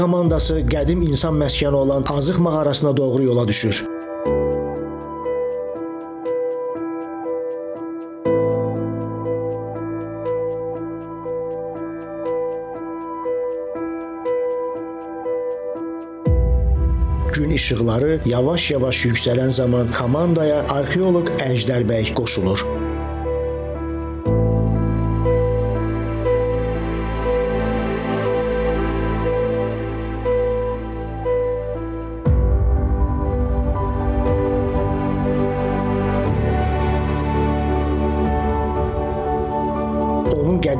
Komandası qədim insan məskəni olan Azıq mağarasına doğru yola düşür. Gün işıqları yavaş-yavaş yüksələn zaman komandaya arxeoloq Əjdər bəy qoşulur.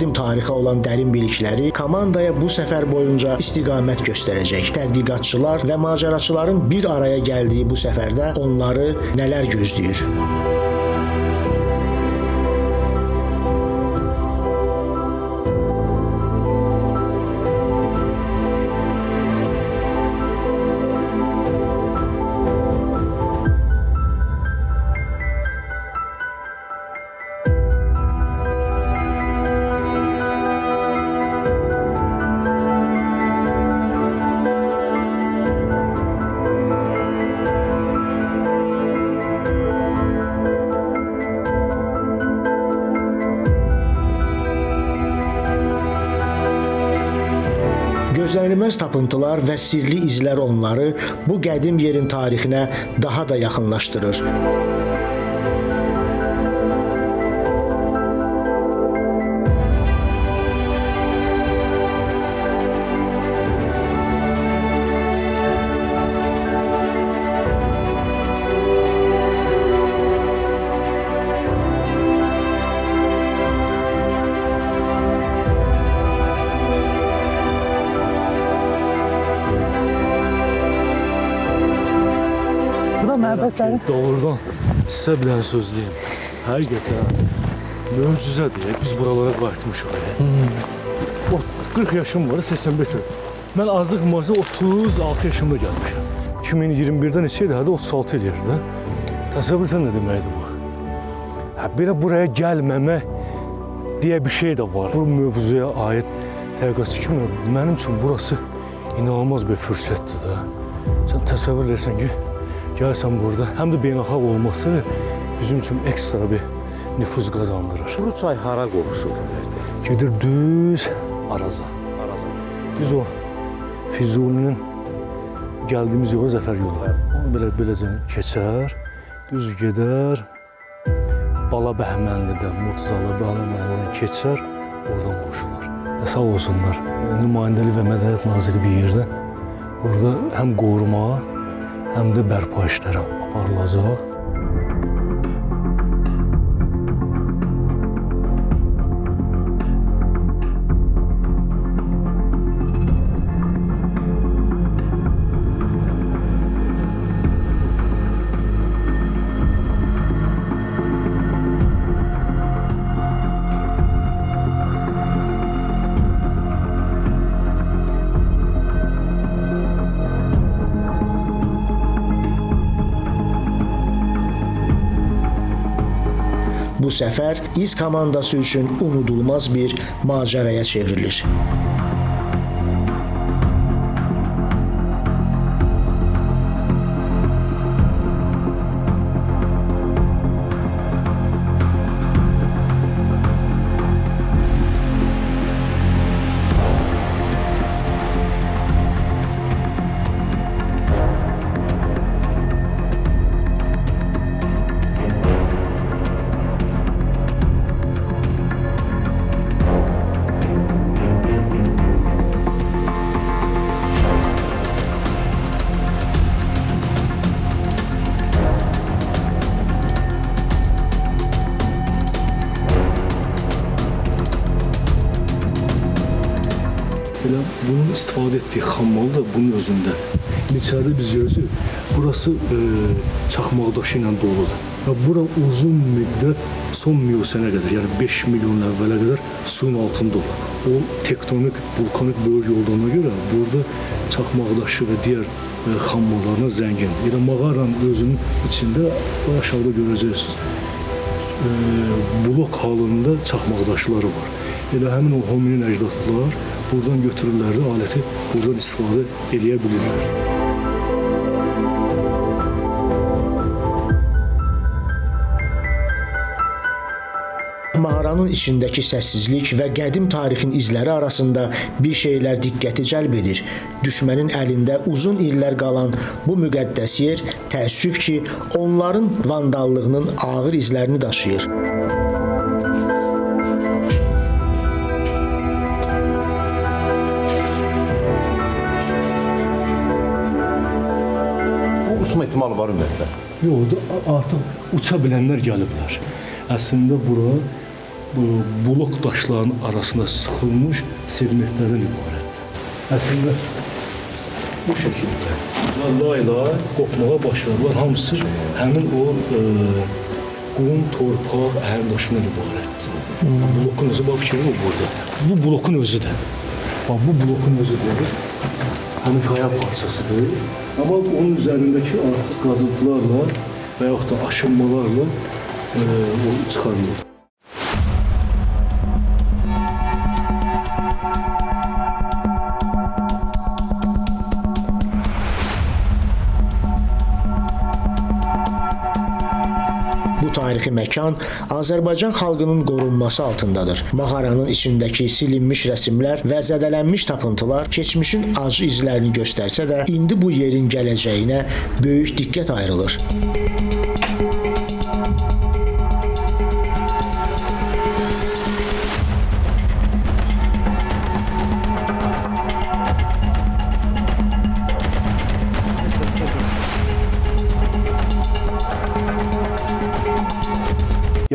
Qədim tarixə olan dərin bilikləri komandaya bu səfər boyunca istiqamət göstərəcək. Tədqiqatçılar və macəraçıların bir araya gəldiyi bu səfərdə onları nələr gözləyir? Tapıntılar və sirli izlər onları bu qədim yerin tarixinə daha da yaxınlaşdırır. Məbədləri. Doğrudan sizə bir dənə söz deyim. Həqiqətən möcüzədir. ya, Biz buralara qayıtmışıq. O 40 yaşım var, 81 tür. Mən azlıq mühafizə 36 yaşımda gəlmişəm. 2021-də neçə idi? Hədə 36 eləyirdi də. Təsəvvür etsən nə deməkdir bu? Hə, belə buraya gəlməmək deyə bir şey də var. Bu mövzuya aid tədqiqatçı kimi mənim üçün burası inanılmaz bir fürsətdir də. Sən təsəvvür edirsən ki, gəlsən burada, həm də beynəlxalq olması bizim üçün ekstra bir nüfuz qazandırır. Kuru çay hara qovuşur? Gedir düz Araza. Düz o Füzulinin gəldiyimiz yola Zəfər yolu. Belə beləcə keçər, düz gedər. Bala Bəhmənlidən, Murtazalı Bəhmənlidən keçər, oradan qoşular. Sağ olsunlar, nümayəndəlik və mədəniyyət naziri bir yerdə burada həm qoruma, həm də bərpa işləri aparılacaq. Bu səfər İz komandası üçün unudulmaz bir macəraya çevrilir. Etdiyi xammal da bunun özündədir. İçəridə biz görürük, burası e, çaxmaq daşı ilə doludur. Və bura uzun müddət son miosənə qədər, yəni 5 milyon əvvələ qədər suyun altında olur. O tektonik, vulkanik bölgə olduğuna görə burada çaxmaq daşı və digər e, xammallarla zəngin. Elə mağaranın özünün içində aşağıda görəcəksiniz. E, blok halında çaxmaq daşları var. Elə həmin o hominin əcdadlar buradan götürürlər də aləti buradan istifadə edə bilirlər. Mağaranın içindəki səssizlik və qədim tarixin izləri arasında bir şeylər diqqəti cəlb edir. Düşmənin əlində uzun illər qalan bu müqəddəs yer təəssüf ki, onların vandallığının ağır izlərini daşıyır. Uçma ihtimali var ümumiyyətlə. Yox, artıq uça bilənlər gəliblər. Əslində bura bu blok daşların arasında sıxılmış segmentlərdən ibarətdir. Əslində bu şəkildə layla qopmağa başladılar. Hamısı həmin o e, qum, torpaq, əhrdaşından ibarətdir. Blokun özü bax fikrim o burada. Bu blokun özüdür. Bax bu blokun özüdür. Həmin qaya parçasıdır. Amma onun üzərindəki artıq qazıntılarla və yaxud da aşınmalarla e, o tarixi məkan Azərbaycan xalqının qorunması altındadır. Mağaranın içindəki silinmiş rəsmlər və zədələnmiş tapıntılar keçmişin acı izlərini göstərsə də, indi bu yerin gələcəyinə böyük diqqət ayrılır.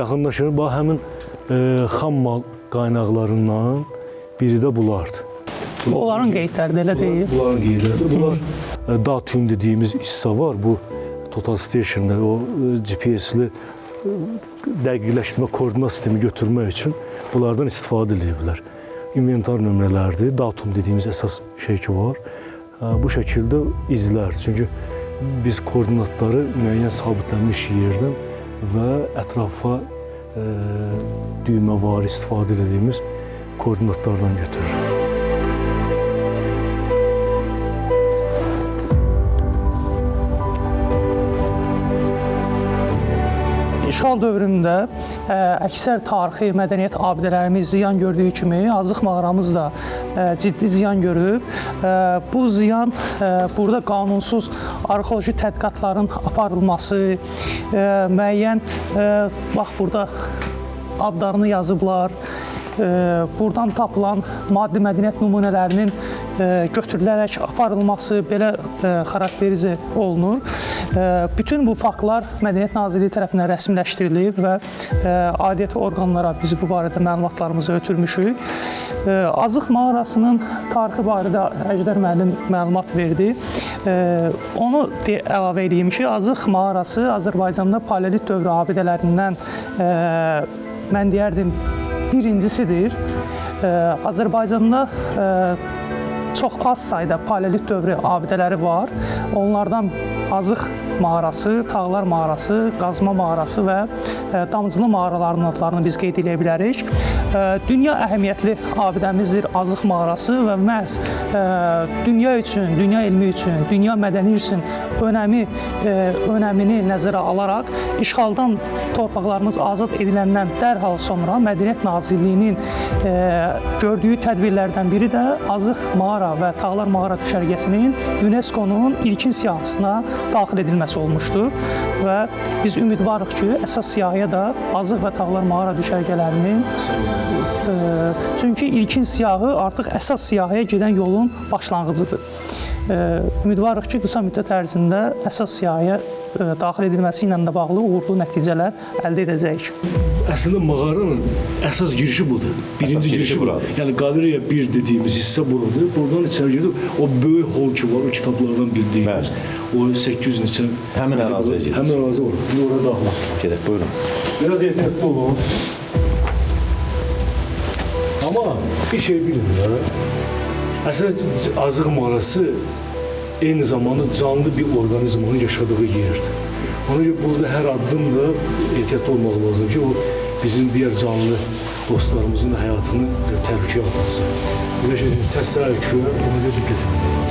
Yaxınlaşır, bax həmin e, xam mal qaynaqlarından biri də bunlardır. Onların qeydləri də elə deyil. Bunların qeydləridir. Bunlar e, datum dediyimiz hissə var. Bu Total Station'da o e, GPS-li e, dəqiqləşdirmə koordinat sistemi götürmək üçün bunlardan istifadə edirlər. İnventar nömrələrdir, datum dediyimiz əsas şey ki var. E, Bu şəkildə izlər. Çünki biz koordinatları müəyyən sabitlənmiş yerdən və ətrafa e, düymə var istifadə etdiyimiz koordinatlardan götürür. İşğal dövründə ə, əksər tarixi mədəniyyət abidələrimiz ziyan gördüyü kimi Azıq mağaramız da ə, ciddi ziyan görüb. Ə, bu ziyan ə, burada qanunsuz arxeoloji tədqiqatların aparılması, müəyyən ə, bax burada adlarını yazıblar. Ə, Buradan tapılan maddi mədəniyyət nümunələrinin ə, götürülərək aparılması belə xarakterizə olunur. Bütün bu faktlar Mədəniyyət Nazirliyi tərəfindən rəsmiləşdirilib və ə, aidiyyəti orqanlara biz bu barədə məlumatlarımızı ötürmüşük. Azıq mağarasının tarixi barədə Əjdər müəllim məlumat verdi. Ə, Onu əlavə edeyim ki, Azıq mağarası Azərbaycanda paleolit dövrü abidələrindən ə, mən deyərdim birincisidir. Ə, Azərbaycanda ə, çox az sayda paleolit dövrü abidələri var. Onlardan Azıq mağarası, Tağlar mağarası, Qazma mağarası və Damcılı mağaralarının adlarını biz qeyd edə bilərik. Ə, Dünya əhəmiyyətli abidəmizdir Azıq mağarası və məhz ə, dünya üçün, dünya elmi üçün, dünya mədəni üçün önəmi ə, önəmini nəzərə alaraq işğaldan torpaqlarımız azad ediləndən dərhal sonra Mədəniyyət Nazirliyinin ə, gördüyü tədbirlərdən biri də Azıq mağara və Tağlar mağara düşərgəsinin UNESCO-nun ilkin siyahısına daxil edilməsi olmuşdur və biz ümidvarıq ki, əsas siyahıya da Azıq və Tağlar mağara düşərgələrinin ə, çünki ilkin siyahı artıq əsas siyahıya gedən yolun başlanğıcıdır. Ə, Ümidvarıq ki, qısa müddət ərzində əsas siyahıya ə, daxil edilməsi ilə də bağlı uğurlu nəticələr əldə edəcəyik. Əslində mağaranın əsas girişi budur. Birinci Əsas girişi buradır. Yəni qaleriya 1 dediyimiz hissə buradır. Buradan içəri girib o böyük hol ki var, o kitablardan bildiyimiz. O 800 neçə Həmin əraziyə gedir. Həmin ərazi var. İndi ora daxil. Gedək, buyurun. Biraz ehtiyatlı olun. Amma bir şey bilin də. Əslində azıq mağarası eyni zamanda canlı bir orqanizmanın yaşadığı yerdir. Ona görə burada hər addımda ehtiyatlı olmaq lazım ki, o bizim digər canlı dostlarımızın həyatını təhlükəyə atmasın. Belə şey səslər eşiyor, ona görə diqqət etmək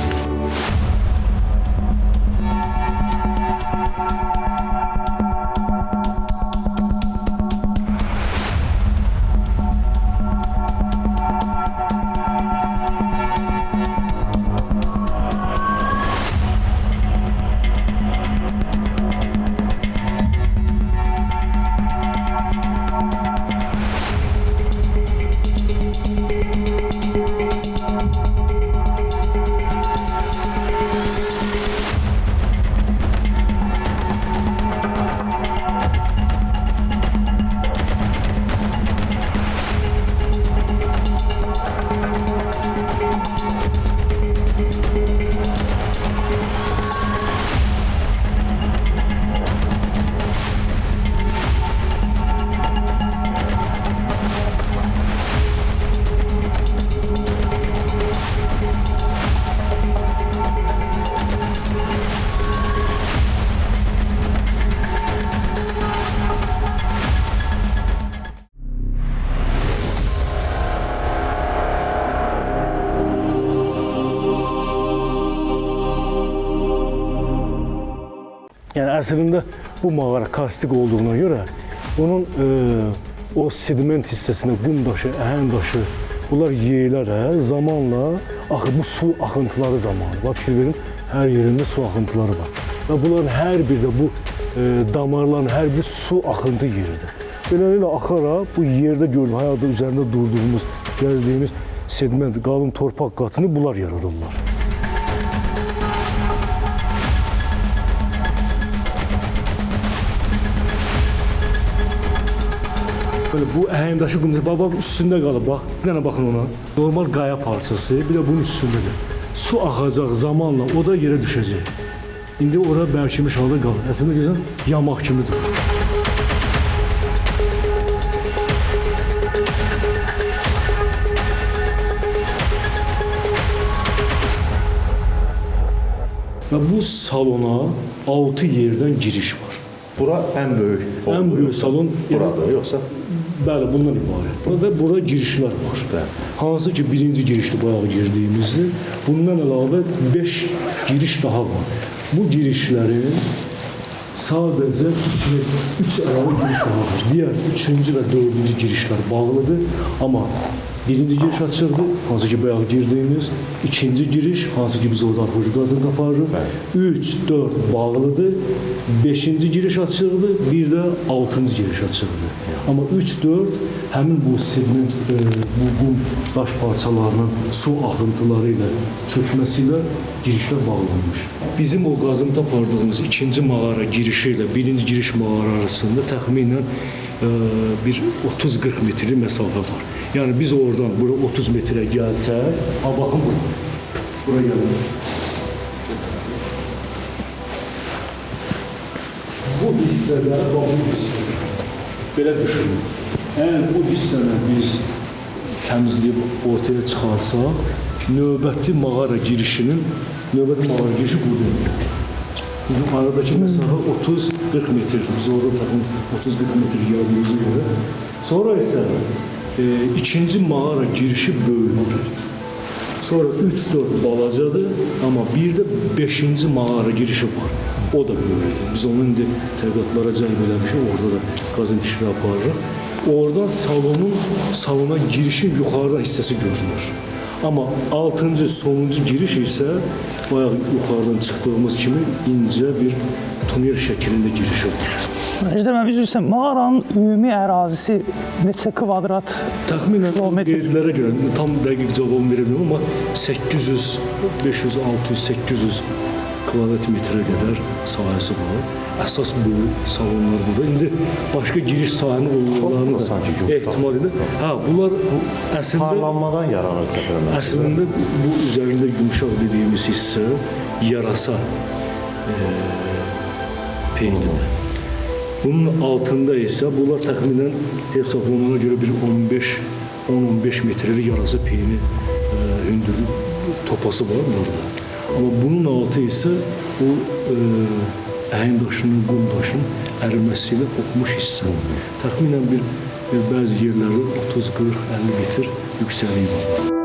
Yəni əslində bu mağara karstik olduğuna görə onun e, o sediment hissəsinə qum daşı, əhəng daşı bunlar yeyilər hə, zamanla axı bu su axıntıları zamanı. Bax fikir verin, hər yerində su axıntıları var. Və bunların hər biri də bu e, damarların hər biri su axıntı yeridir. Beləliklə axaraq bu yerdə gördüyüm, həyatda üzərində durduğumuz, gəzdiyimiz sediment, qalın torpaq qatını bunlar yaradırlar. Böyle bu əhəngdaşı qum, baba üstündə qalıb, bax, bir dənə baxın ona. Normal qaya parçası, bir də bunun üstündədir. Su axacaq zamanla, o da yerə düşəcək. İndi ora bərkimiş halda qalır. Əslində görsən, yamaq kimidir. Və bu salona 6 yerdən giriş var. Bura ən böyük. Ən böyük salon buradır, yoxsa? Bəli, bundan ibarət. Və bura girişlər var. Bəli. Hansı ki, birinci girişdə bayaq girdiyimizdir. Bundan əlavə 5 giriş daha var. Bu girişlərin sadəcə 3 əlavə giriş var. Digər 3-cü və 4-cü girişlər bağlıdır, amma birinci giriş açıldı, hansı ki bayaq girdiyimiz, ikinci giriş, hansı ki biz orada arxeoloji qazın qaparırıq. 3, 4 bağlıdır. 5-ci giriş açıldı, bir də 6-cı giriş açıldı. Amma 3, 4 həmin bu sediment, e, bu qum daş parçalarının su axıntıları ilə çökməsi ilə girişlər bağlanmış. Bizim o qazıntı apardığımız ikinci mağara girişi ilə birinci giriş mağara arasında təxminən bir 30-40 metrlik məsafə var. Yəni biz oradan bura 30 metrə gəlsək, ha baxın bura. Bura gəlin. Bu hissədə və bu hissədə belə düşünün. Əgər bu hissəni biz təmizləyib ortaya çıxarsaq, növbəti mağara girişinin növbəti mağara girişi budur. Bizim aradakı məsafə 30-40 metrdir. Biz orada təxmin 30-40 metr gəldiyimizə görə. Sonra isə e, ikinci mağara girişi böyükdür. Sonra 3-4 balacadır, amma bir də 5-ci mağara girişi var. O da böyükdür. Biz onu indi tədqiqatlara cəlb eləmişik, orada da qazıntı işləri aparırıq. Oradan salonun salona girişin yuxarıda hissəsi görünür. Amma 6-cı, sonuncu giriş isə bayaq yuxarıdan çıxdığımız kimi incə bir tunel şəklində girişi var. Əjdər müəllim, üzr istəyirəm. Mağaranın ümumi ərazisi neçə kvadrat Təxminən qeydlərə görə tam dəqiq cavabını verə bilməm, amma 800, 500, 600, 800 kvadrat metrə qədər sahəsi var. Əsas böyük salonlar burada. İndi başqa giriş sahənin olmalarını da ehtimal edir. Hə, bunlar bu əslində Parlanmadan yaranır səfərlər. Əslində bu üzərində yumşaq dediyimiz hissə yarasa e, peynidir. Bunun altında isə bunlar təxminən hesablanana görə bir 15 10-15 metrlik yarasa peyni e, topası var burada. Amma bunun altı isə o e, əhəng daşının, qum daşının əriməsi ilə qopmuş hissə. Təxminən bir e, bəzi yerlərdə 30, 40, 50 metr yüksəkliyi var.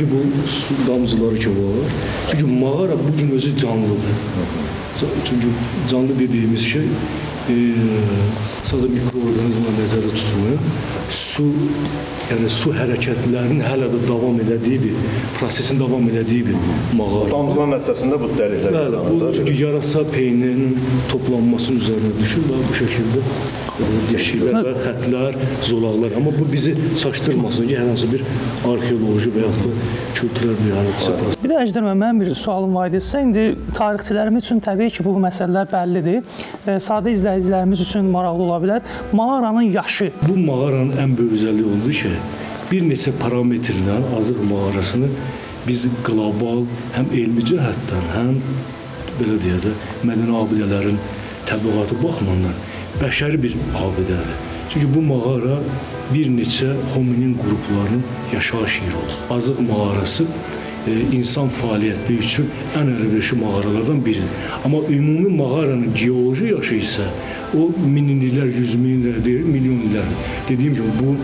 Hansı ki bu su damcıları ki var. Çünkü mağara bugün özü canlıdır. Çünkü canlı dediğimiz şey e, sadece mikroorganizma nəzərdə tutmuyor. Su, yani su hərəkətlərinin hələ də davam elədiyi bir, prosesin davam elədiyi bir mağara. Damcıma məsələsində bu dəliklər Bəli, bu çünki yarasa peynirinin toplanmasının üzərinə düşür və bu şəkildə deşiklər və xətlər, zolaqlar. Amma bu bizi çaşdırmasın ki, hər hansı bir arxeoloji və yaxud da kültürel bir hadisə Bir də Əjdər müəllim, mənim bir sualım var idi. Sizə indi tarixçilərimiz üçün təbii ki, bu məsələlər bəllidir. E, Sadə izləyicilərimiz üçün maraqlı ola bilər. Mağaranın yaşı Bu mağaranın ən böyük özəlliyi ondur ki, bir neçə parametrdən Azıq mağarasını biz qlobal həm elmi cəhətdən, həm belə deyə də mədəni abidələrin təbliğatı baxımından bəşəri bir abidədir. Çünki bu mağara bir neçə hominin qruplarının yaşayış yeri olub. Azıq mağarası e, insan fəaliyyəti üçün ən əlverişli mağaralardan biridir. Amma ümumi mağaranın geoloji yaşı isə o min yüz min illər deyil, milyon illərdir. Dediyim kimi bu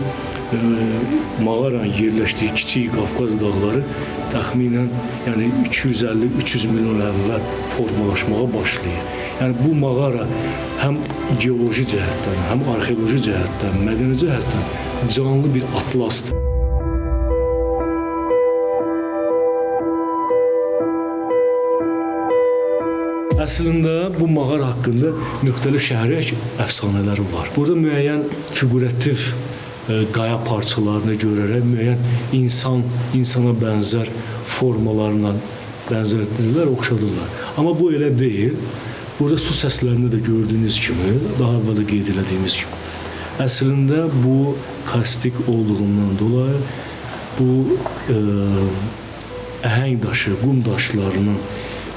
e, mağaranın yerləşdiyi kiçik Qafqaz dağları təxminən yəni 250-300 milyon əvvəl formalaşmağa başlayır. Yəni bu mağara həm geoloji cəhətdən, həm arxeoloji cəhətdən, mədəni cəhətdən canlı bir atlasdır. Əslində bu mağara haqqında müxtəlif şəhərək əfsanələri var. Burada müəyyən fiqurativ e, qaya parçalarına görərək müəyyən insan insana bənzər formalarla bənzətdirlər, oxşadırlar. Amma bu elə deyil. Burada su səslərində də gördüyünüz kimi, daha əvvəl də qeyd etdiyimiz kimi. Əslində bu karstik olduğundan dolayı bu e, əhəng daşı, qum daşlarının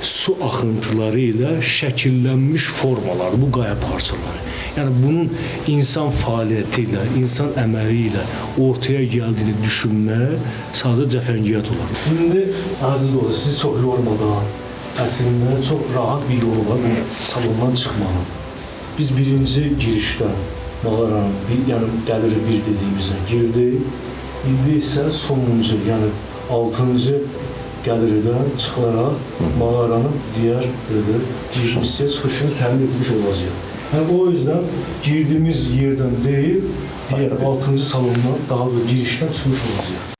su axıntıları ilə şəkillənmiş formalar, bu qaya parçaları. Yəni bunun insan fəaliyyəti ilə, insan əməli ilə ortaya gəldiyini düşünmək sadə cəfəngiyyət olar. İndi əziz dostlar, sizi çox yormadan, əslində çox rahat bir yolu var bu salondan çıxmağın. Biz birinci girişdən mağaranın, bir, yəni gəliri bir dediyimizə girdik. İndi isə sonuncu, yəni 6-cı gəlirdən çıxılaraq mağaranın digər belə girişə çıxışını təmin etmiş olacağıq. Yəni o yüzden girdiğimiz yerdən deyil, digər 6-cı salondan daha da girişdən çıxmış olacağıq.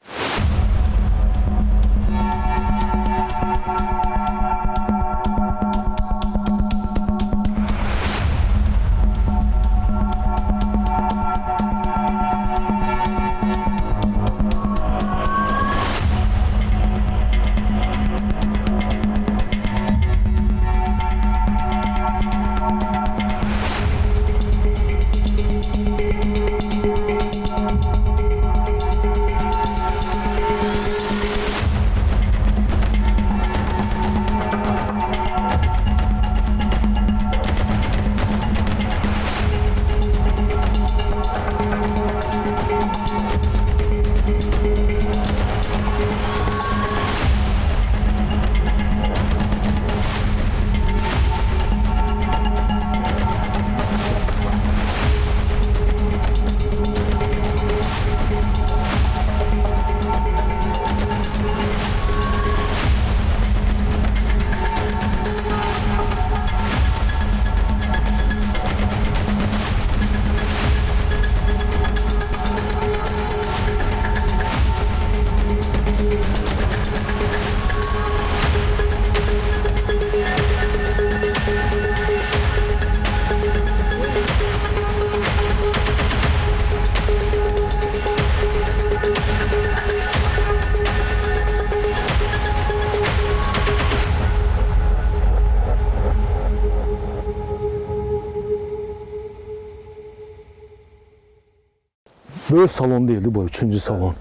Böyle salon değildi bu üçüncü salon.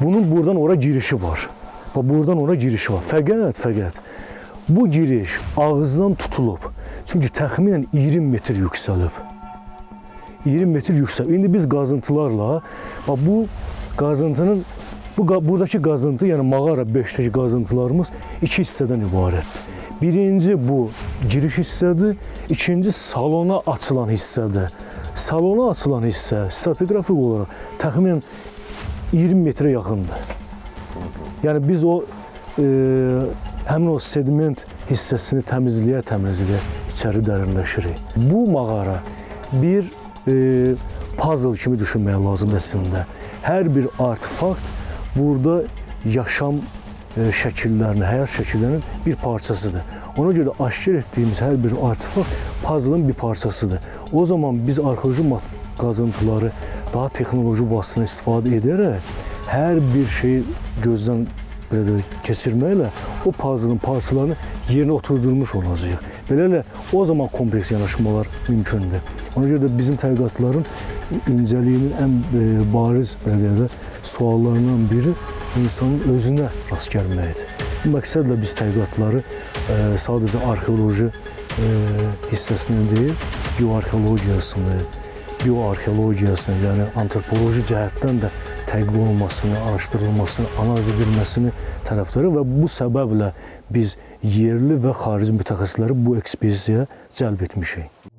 Bunun buradan ora girişi var. Bak buradan ora girişi var. Fəqət, fəqət bu giriş ağızdan tutulub. Çünki təxminən 20 metr yüksəlib. 20 metr yüksək. İndi biz qazıntılarla bax bu qazıntının bu buradakı qazıntı, yəni mağara 5-dəki qazıntılarımız iki hissədən ibarətdir. Birinci bu giriş hissədir, ikinci salona açılan hissədir. Salona açılan hissə stratigrafik olaraq təxminən 20 metrə yaxındır. Yəni biz o e, həmin o sediment hissəsini təmizləyə təmizləyə içəri dərinləşirik. Bu mağara bir e, puzzle kimi düşünmək lazımdır əslində. Hər bir artefakt burada yaşam e, şəkillərinin, həyat şəkillərinin bir parçasıdır. Ona görə aşkar etdiyimiz hər bir artefakt puzzle-ın bir parçasıdır. O zaman biz arxeoloji qazıntıları daha texnoloji vasitələ istifadə edərək hər bir şeyi gözdən belə o puzzle-ın parçalarını yerinə oturdurmuş olacağıq. Beləliklə o zaman kompleks yanaşmalar mümkündür. Ona görə də bizim tədqiqatların incəliyinin ən e, bariz belə də biri insanın özünə rast gəlməkdir. Bu məqsədlə biz tədqiqatları e, sadəcə arxeoloji e, hissəsini deyil, bioarxeologiyasını, bioarxeologiyasını, yəni antropoloji cəhətdən də tədqiq olunmasını, araşdırılmasını, analiz edilməsini tərəfdarı və bu səbəblə biz yerli və xarici mütəxəssisləri bu ekspedisiyaya cəlb etmişik.